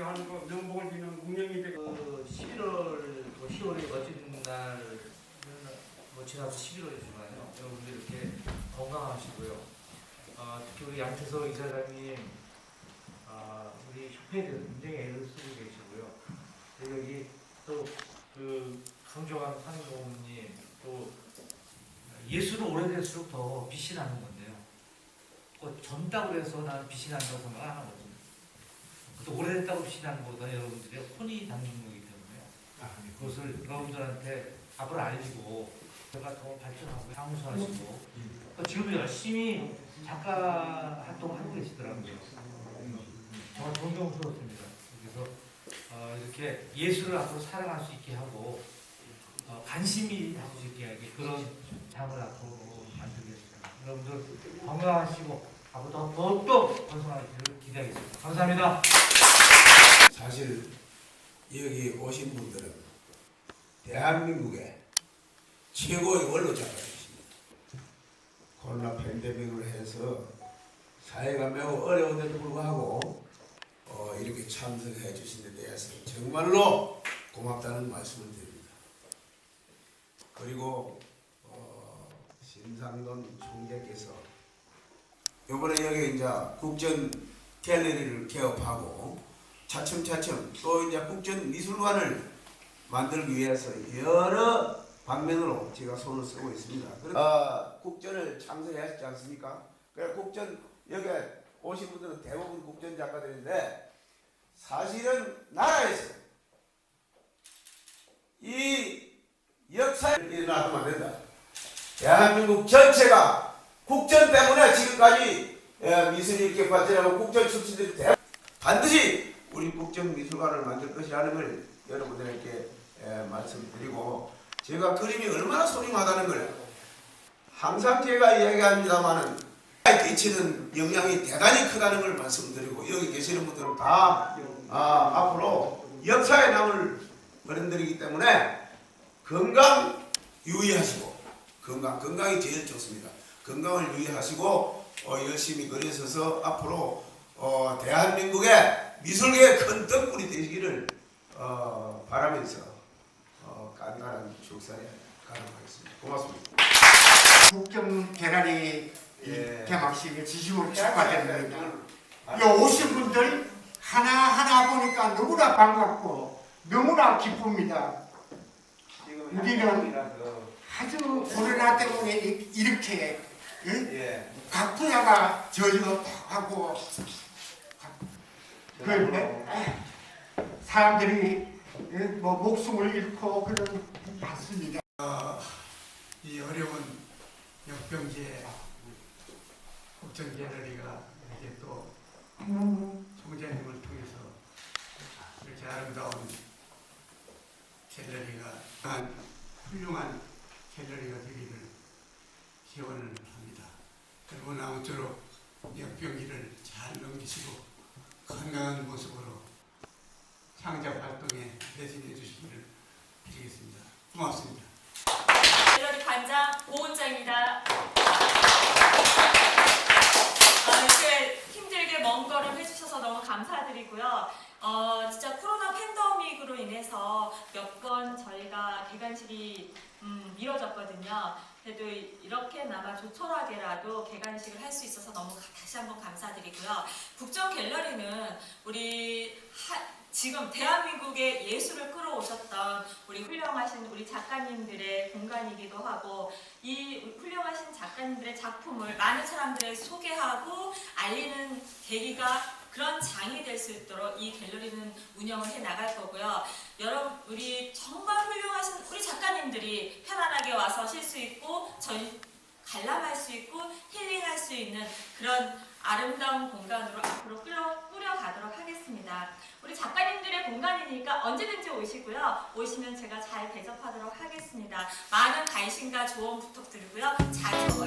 나가는 거 명복을 비는 운명이 되고 그 11월, 뭐 10월이 멋진 날은 뭐 지나서 11월이지만요. 여러분들 이렇게 건강하시고요. 아, 특히 우리 양태석 이사장님, 아, 우리 협회에 대해서 굉장히 애를 쓰고 계시고요. 그리고 여기 또그 강조한 상인고문님 또 예술은 오래될수록 더 빛이 나는 건데요. 그 젊다고 해서 나는 빛이 난다고 생각 안 하거든요. 또 오래됐다고 나는 것보다 여러분들의 혼이 담는 거기 때문에 그것을 여러분들한테 답을 알리고 제가 더 발전하고 향수하시고 또 지금도 열심히 작가 활동하고 계시더라고요. 정말 존경스럽습니다. 그래서 어, 이렇게 예술을 앞으로 사랑할 수 있게 하고 어, 관심이 가질 수 있게 하기 그런 장을 앞으로 만들겠습니다. 여러분들 건강하시고 앞으로 더 더욱더 건강하시기를 기대하겠습니다. 감사합니다. 사실 여기 오신 분들은 대한민국의 최고의 원로 작가이십니다. 코로나 팬데믹을 해서 사회가 매우 어려운데도 불구하고 어, 이렇게 참석해 주신 데 대해서 정말로 고맙다는 말씀을 드립니다. 그리고 어, 신상돈 총재께서 이번에 여기 이제 국전 갤러리를 개업하고 차츰차츰 또 이제 국전 미술관을 만들기 위해서 여러 방면으로 제가 손을 쓰고 있습니다. 어, 국전을 창설하셨지 않습니까? 그래 국전 여기 오신 분들은 대부분 국전 작가들인데 사실은 나라에서 이 역사에 일어나면 안 된다. 대한민국 전체가 국전 때문에 지금까지 예, 미술이 이렇게 발전하고 국전 출신들이 대 반드시 우리 국정 미술관을 만들 것이라는 걸 여러분들에게 예, 말씀드리고 제가 그림이 얼마나 소중하다는 걸 항상 제가 이야기합니다만은 끼치는 영향이 대단히 크다는 걸 말씀드리고 여기 계시는 분들은 다 아, 앞으로 역사에 남을 어른들이기 때문에 건강 유의하시고 건강 건강이 제일 좋습니다. 건강을 유의하시고 어, 열심히 거리셔서 앞으로 어, 대한민국의 미술계의 큰 덕분이 되시기를 어, 바라면서 어, 간단한 축사에 가능하겠습니다. 고맙습니다. 국경 대란이 예. 개막식에 진심으로 축하드립니다. 이 오신 분들 하나하나 보니까 너무나 반갑고 너무나 기쁩니다. 우리는 아주 코로나 때문에 이- 이렇게 예? 예. 각 분야가 저조하고 그 사람들이 예, 뭐 목숨을 잃고 그런 봤습니다. 이 어려운 역병기에 국정 갤러리가 이렇게 또 총재님을 통해서 이렇게 아름다운 갤러리가 한 훌륭한 갤러리가 되기를 기원을 아무쪼록 역병기를 잘 넘기시고 건강한 모습으로 창작 활동에 대신해 주시기를 드리겠습니다. 고맙습니다. 갤러리 관장 오은자입니다. 아, 이렇게 힘들게 먼 걸음 해주셔서 너무 감사드리고요. 어, 진짜 코로나 팬데믹으로 인해서 몇 번 저희가 개관식이 음, 미뤄졌거든요. 그래도 이렇게나마 조촐하게라도 개관식을 할 수 있어서 너무 가- 다시 한번 감사드리고요. 국정 갤러리는 우리 하- 지금 대한민국의 예술을 끌어오셨던 우리 훌륭하신 우리 작가님들의 공간이기도 하고 이 훌륭하신 작가님들의 작품을 많은 사람들에 소개하고 알리는 계기가 그런 장이 될 수 있도록 이 갤러리는 운영을 해 나갈 거고요. 여러분 우리 정말 훌륭하신 우리 작가님들이 편안하게 와서 쉴 수 있고 전 관람할 수 있고 힐링할 수 있는 그런 아름다운 공간으로 앞으로 끌어 꾸려가도록 하겠습니다. 우리 작가님들의 공간이니까 언제든지 오시고요. 오시면 제가 잘 대접하도록 하겠습니다. 많은 관심과 조언 부탁드리고요. 자주